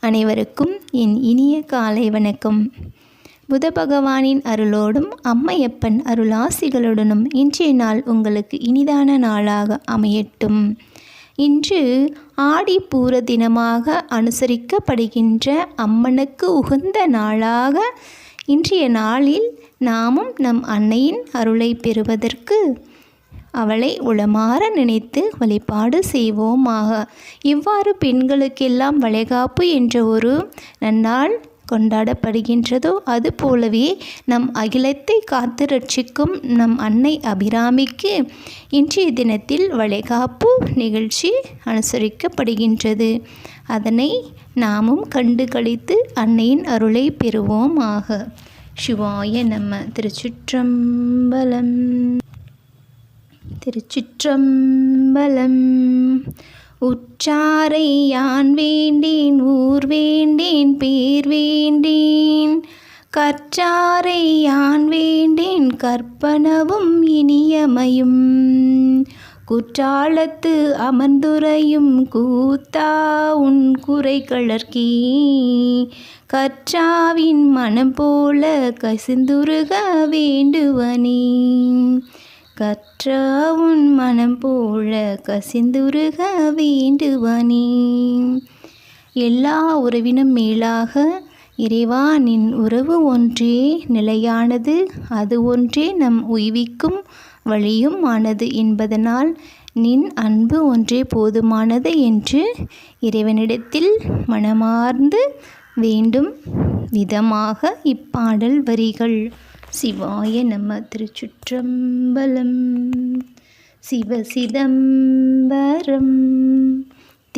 அனைவருக்கும் என் இனிய காலை வணக்கம். புத பகவானின் அருளோடும் அம்மையப்பன் அருளாசிகளுடனும் இன்றைய நாள் உங்களுக்கு இனிதான நாளாக அமையட்டும். இன்று ஆடி பூர தினமாக அனுசரிக்கப்படுகின்ற அம்மனுக்கு உகந்த நாளாக இன்றைய நாளில் நாமும் நம் அன்னையின் அருளை பெறுவதற்கு அவளை உளமாற நினைத்து வழிபாடு செய்வோமாக. இவ்வாறு பெண்களுக்கெல்லாம் வளைகாப்பு என்ற ஒரு நன்னாள் கொண்டாடப்படுகின்றதோ அதுபோலவே நம் அகிலத்தை காத்து ரட்சிக்கும் நம் அன்னை அபிராமிக்கு இன்றைய தினத்தில் வளைகாப்பு நிகழ்ச்சி அனுசரிக்கப்படுகின்றது. அதனை நாமும் கண்டு கழித்து அன்னையின் அருளை பெறுவோமாக. சிவாய நம்ம திருச்சிற்றம்பலம். திருச்சிற்றம்பலம். உற்றாரை யான் வேண்டேன் ஊர் வேண்டேன் பேர் வேண்டேன். கற்றாரை யான் வேண்டேன் கற்பனவும் இனியமையும். குற்றாலத்து அமர்ந்துரையும் கூத்தா உன் குறை கழற்கே. கற்றாவின் மனம் போல கசிந்துருக வேண்டுவனே. கற்றா உன் மனம் போல கசிந்துருக வேண்டுவனே. எல்லா உறவினும் மேலாக இறைவா நின் உறவு ஒன்றே நிலையானது அது ஒன்றே நம் உய்விக்கும் வழியும் ஆனது என்பதனால் நின் அன்பு ஒன்றே போதுமானது என்று இறைவனிடத்தில் மனமார்ந்து வேண்டும் விதமாக இப்பாடல் வரிகள். சிவாய நம திருச்சுற்றம்பலம். சிவசிதம்பரம்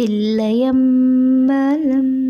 தில்லையம்பலம்.